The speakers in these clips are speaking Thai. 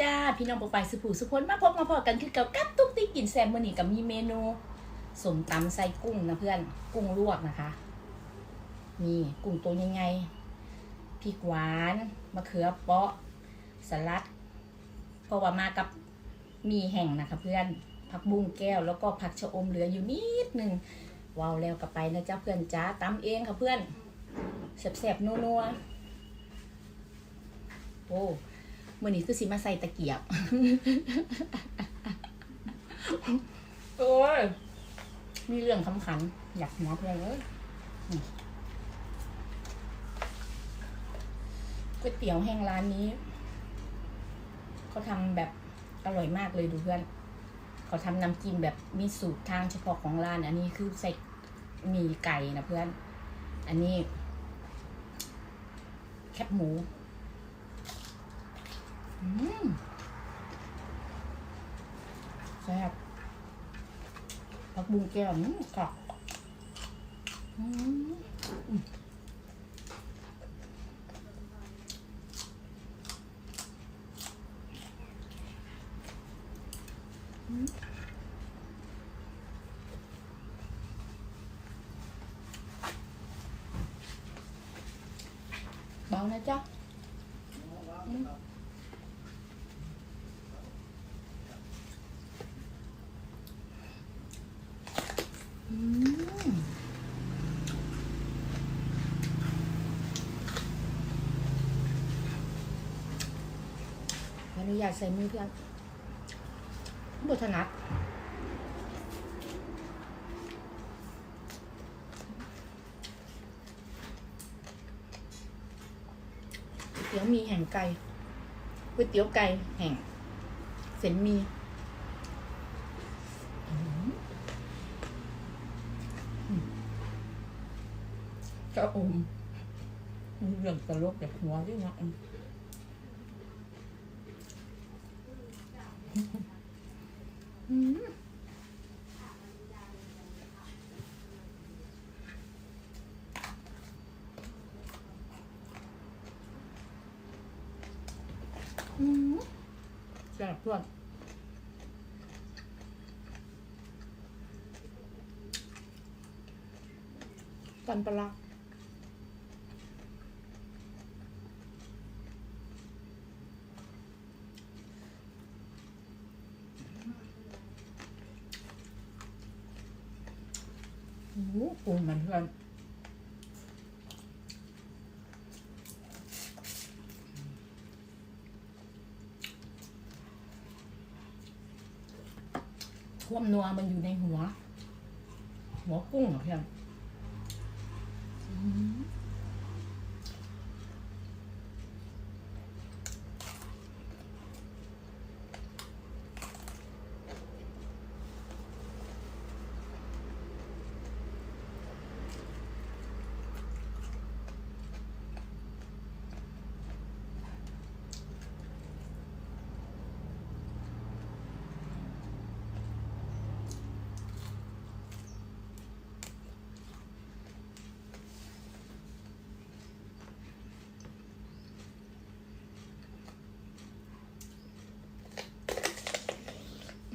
จ้าพี่น้องปกไปสุภูสุพนมาพบมาพอกันคือเก่ากับตุ๊กติ๊กกินแซมมือนี้กับมีเมนูสมตำใส่กุ้งนะเพื่อนกุ้งลวกนะคะมีกุ้งตัวยังไงพริกหวานมะเขือเปาะสลัดเพราะว่ามากับมีแห่งนะคะ เพื่อนผักบุ้งแก้วแล้วก็ผักชะอมเหลืออยู่นิดหนึ่งว้าวแล้วกลับไปนะจ้าเพื่อนจ้าตำเองค่ะเพื่อนแซ่บๆนัวๆโอ้ มื่อนี้คือสิมาใส่ตะเกียบ โอ้ย มีเรื่องสำคัญอยากหัวเพื่อนเลยนี่ก๋วยเตี๋ยวแห้งร้านนี้ เขาทำแบบอร่อยมากเลยดูเพื่อน เขาทำน้ำจิ้มแบบมีสูตรทางเฉพาะของร้าน อันนี้คือใส่หมีไก่นะเพื่อน อันนี้ แคบหมูอืม แซ่บผักบุ้งแก้วอืมกรอบอืมอืมอืมเบานะจ๊ะอืม อืมข ออนุญาตใส่มือพื่อนบทนัดก๋วยเตี๋ยวมีแห่งไก่ก๋วยเตี๋ยวไก่แห่งเส้นมีจะอมเรื่องตลกจากหัวด้วยนะอืมอืมอืมแซ่ บเพื่อนกันปลาโอ้โหมันเพื่อน ความนัวมันอยู่ในหัว หัวกุ้งเหรอเพื่อนอืม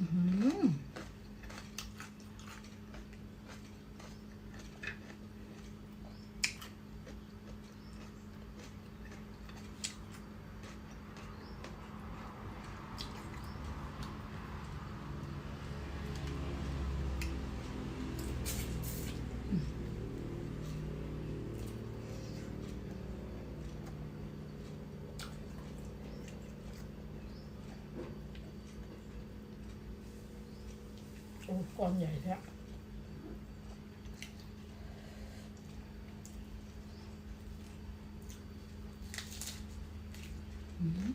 อื้อหือโอ้ก้อนใหญ่แท้อืม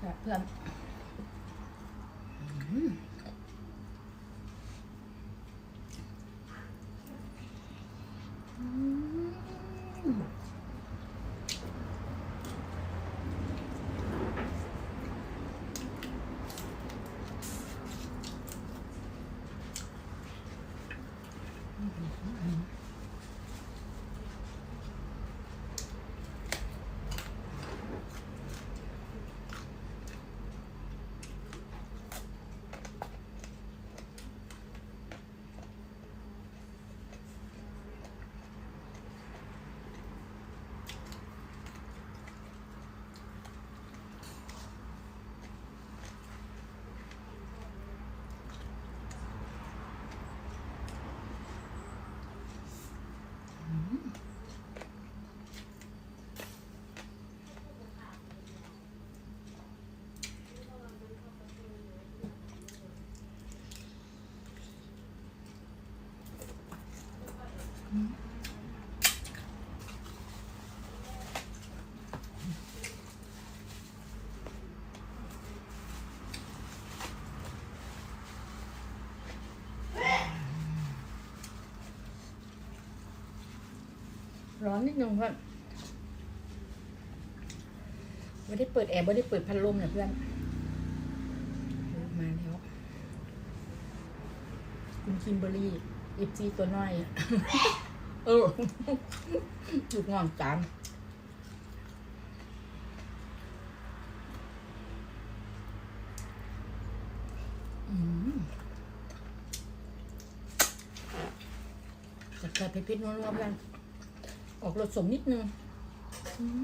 แบบเพื่อน うん。うん。 ร้อนนิดนึงเพื่อนไม่ได้เปิดแอร์ไม่ได้เปิดพัดลมนะเพื่อน มาแล้ว คุณคิมเบอรี่เอฟซีตัวน้อย เออลูกงอนจานอืมจะใส่เผ็ดๆนัวๆกัน ออกรสสมนิดนึงอืม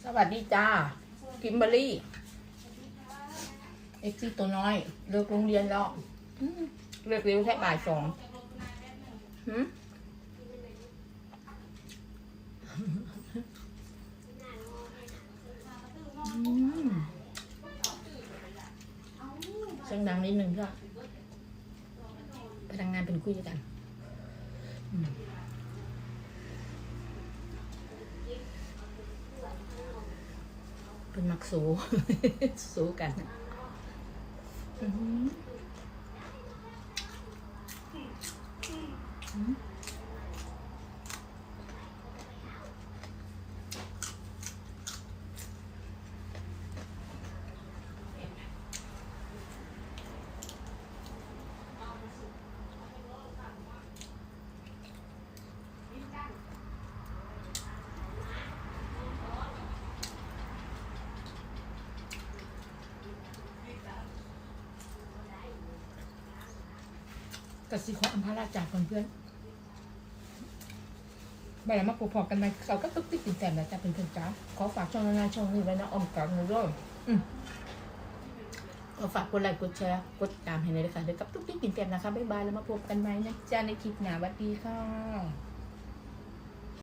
ส วัสดีจ้ากิมเบอรี่เอ็กซี่ตัวน้อย เลิกโรงเรียนแล้วเลิกเร็วแค่บ่ายสองหืมเสียงดังนิดนึงก็พนักงานเป็นคุยกันอืม เป็นมักสูสูกันอืม กสิขออัมพาราจากเพื่อนๆไปแล้วมาพบกันไหมเขาก็ตุ๊กติ๊กติดแต้มแล้วจ้าเป็นเพื่อนจ้าขอฝากช่องนานาช่องนี้ไว้นะออมกับนะด้วยอืมขอฝากกดไลค์กดแชร์กดตามให้เลยนะคะเดี๋ยวกับตุ๊กติ๊กติดแต้มนะคะบ๊ายบายแล้วมาพบกันไหมนะจ้าในคลิปหน้าสวัสดีค่ะ